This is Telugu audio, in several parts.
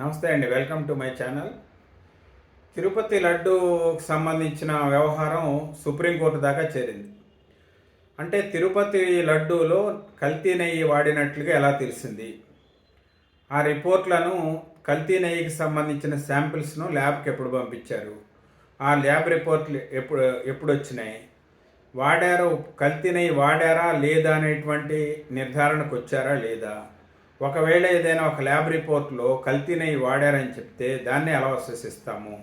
నమస్తే అండి welcome to my channel. Tirupati లడ్డూకి సంబంధించిన వ్యవహారం సుప్రీంకోర్టు దాకా చేరింది. అంటే తిరుపతి లడ్డూలో కల్తీ నెయ్యి వాడినట్లుగా ఎలా తెలిసింది? ఆ రిపోర్ట్లను కల్తీ నెయ్యికి సంబంధించిన శాంపిల్స్ను ల్యాబ్కి ఎప్పుడు పంపించారు? ఆ ల్యాబ్ రిపోర్ట్లు ఎప్పుడు ఎప్పుడు వచ్చినాయి? వాడారు కల్తీ నెయ్యి వాడారా లేదా అనేటువంటి నిర్ధారణకు వచ్చారా లేదా? ఒకవేళ ఏదైనా ఒక ల్యాబ్ రిపోర్ట్లో కల్తీ నెయ్యి వాడారని చెప్తే దాన్ని ఎలా విశ్వసిస్తాము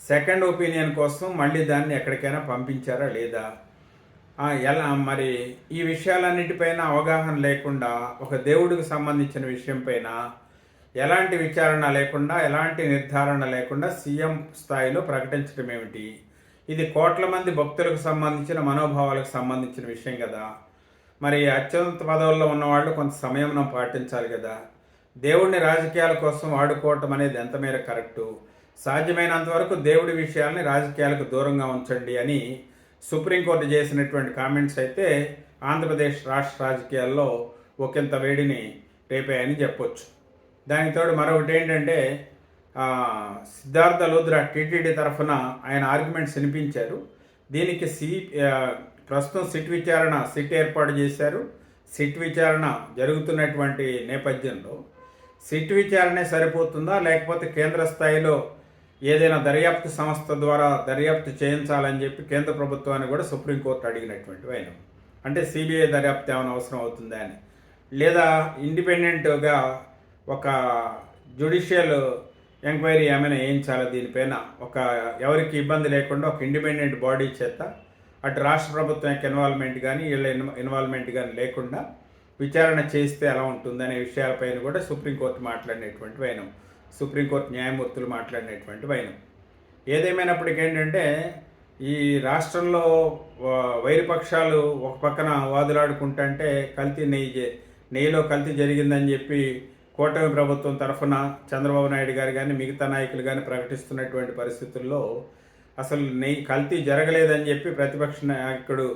సెకండ్ ఒపీనియన్ కోసం మళ్ళీ దాన్ని ఎక్కడికైనా పంపించారా లేదా? ఎలా మరి ఈ విషయాలన్నిటిపైన అవగాహన లేకుండా ఒక దేవుడికి సంబంధించిన విషయం పైన ఎలాంటి విచారణ లేకుండా ఎలాంటి నిర్ధారణ లేకుండా సీఎం స్థాయిలో ప్రకటించడం ఏమిటి? ఇది కోట్ల మంది భక్తులకు సంబంధించిన మనోభావాలకు సంబంధించిన విషయం కదా. మరి అత్యున్నత పదవుల్లో ఉన్నవాళ్ళు కొంత సంయమనం పాటించాలి కదా. దేవుడిని రాజకీయాల కోసం వాడుకోవటం అనేది ఎంత మేర కరెక్టు? సాధ్యమైనంత వరకు దేవుడి విషయాల్ని రాజకీయాలకు దూరంగా ఉంచండి అని సుప్రీంకోర్టు చేసినటువంటి కామెంట్స్ అయితే ఆంధ్రప్రదేశ్ రాష్ట్ర రాజకీయాల్లో ఒకంత వేడిని రేపాయని చెప్పొచ్చు. దానికి తోడు మరొకటి ఏంటంటే సిద్ధార్థ లూద్ర టీటీడీ తరఫున ఆయన ఆర్గ్యుమెంట్స్ వినిపించారు. దీనికి సి ప్రస్తుతం సిట్ విచారణ సిట్ ఏర్పాటు చేశారు. సిట్ విచారణ జరుగుతున్నటువంటి నేపథ్యంలో సిట్ విచారణే సరిపోతుందా? లేకపోతే కేంద్ర స్థాయిలో ఏదైనా దర్యాప్తు సంస్థ ద్వారా దర్యాప్తు చేయించాలని చెప్పి కేంద్ర ప్రభుత్వాన్ని కూడా సుప్రీంకోర్టు అడిగినటువంటి ఆయన అంటే సిబిఐ దర్యాప్తు ఏమైనా అవసరం అవుతుందా అని. లేదా ఇండిపెండెంట్గా ఒక జ్యుడిషియల్ ఎంక్వైరీ ఏమైనా వేయించాలా దీనిపైన? ఒక ఎవరికి ఇబ్బంది లేకుండా ఒక ఇండిపెండెంట్ బాడీ చేత అటు రాష్ట్ర ప్రభుత్వం యొక్క ఇన్వాల్వ్మెంట్ కానీ వీళ్ళ ఇన్ ఇన్వాల్వ్మెంట్ కానీ లేకుండా విచారణ చేస్తే ఎలా ఉంటుందనే విషయాలపైన కూడా సుప్రీంకోర్టు మాట్లాడినటువంటి వైనం. సుప్రీంకోర్టు న్యాయమూర్తులు మాట్లాడినటువంటి వైనం. ఏదేమైనప్పటికీ ఏంటంటే ఈ రాష్ట్రంలో వ- వైరుపక్షాలు ఒక పక్కన వాదులాడుకుంటుంటే కల్తీ నెయ్యి నెయ్యిలో కల్తీ జరిగిందని చెప్పి కూటమి ప్రభుత్వం తరఫున చంద్రబాబు నాయుడు గారు కానీ మిగతా నాయకులు కానీ ప్రకటిస్తున్నటువంటి పరిస్థితుల్లో అసలు నెయ్యి కల్తీ జరగలేదని చెప్పి ప్రతిపక్ష నాయకుడు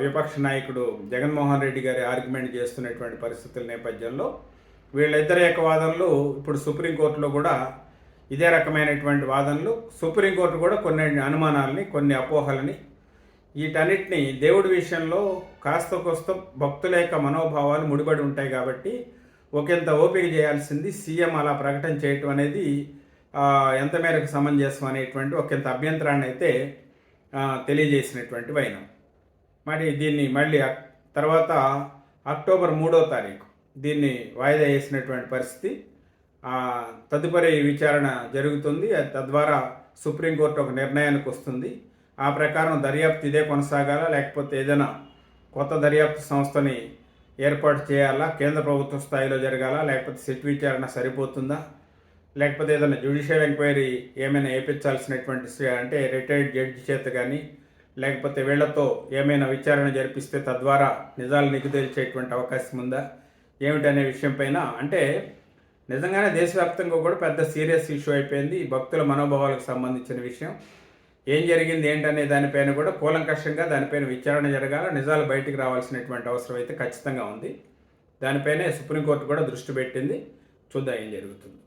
విపక్ష నాయకుడు జగన్మోహన్ రెడ్డి గారి ఆర్గ్యుమెంట్ చేస్తున్నటువంటి పరిస్థితుల నేపథ్యంలో వీళ్ళిద్దరి యొక్క వాదనలు ఇప్పుడు సుప్రీంకోర్టులో కూడా ఇదే రకమైనటువంటి వాదనలు. సుప్రీంకోర్టు కూడా కొన్ని అనుమానాలని కొన్ని అపోహలని వీటన్నిటిని దేవుడి విషయంలో కాస్త కోస్త భక్తుల యొక్క మనోభావాలు ముడిపడి ఉంటాయి కాబట్టి ఒకంత ఓపిక చేయాల్సింది సీఎం అలా ప్రకటన చేయటం అనేది ఎంత మేరకు సమంజసం అనేటువంటి ఒకంత అభ్యంతరాన్ని అయితే తెలియజేసినటువంటి వైనం. మరి దీన్ని మళ్ళీ తర్వాత అక్టోబర్ మూడో తారీఖు దీన్ని వాయిదా వేసినటువంటి పరిస్థితి తదుపరి విచారణ జరుగుతుంది. తద్వారా సుప్రీంకోర్టు ఒక నిర్ణయానికి వస్తుంది. ఆ ప్రకారం దర్యాప్తు ఇదే కొనసాగాలా లేకపోతే ఏదైనా కొత్త దర్యాప్తు సంస్థని ఏర్పాటు చేయాలా? కేంద్ర ప్రభుత్వ స్థాయిలో జరగాలా? లేకపోతే సిట్ విచారణ సరిపోతుందా? లేకపోతే ఏదైనా జ్యుడిషియల్ ఎంక్వైరీ ఏమైనా వేయించాల్సినటువంటి అంటే రిటైర్డ్ జడ్జి చేత కానీ లేకపోతే వీళ్ళతో ఏమైనా విచారణ జరిపిస్తే తద్వారా నిజాలు నిగ్గుదేల్చేటువంటి అవకాశం ఉందా? ఏమిటనే విషయం పైన అంటే నిజంగానే దేశవ్యాప్తంగా కూడా పెద్ద సీరియస్ ఇష్యూ అయిపోయింది. భక్తుల మనోభావాలకు సంబంధించిన విషయం. ఏం జరిగింది ఏంటనే దానిపైన కూడా కూలంకషంగా దానిపైన విచారణ జరగాల. నిజాలు బయటికి రావాల్సినటువంటి అవసరం అయితే ఖచ్చితంగా ఉంది. దానిపైనే సుప్రీంకోర్టు కూడా దృష్టి పెట్టింది. చూద్దాం ఏం జరుగుతుంది.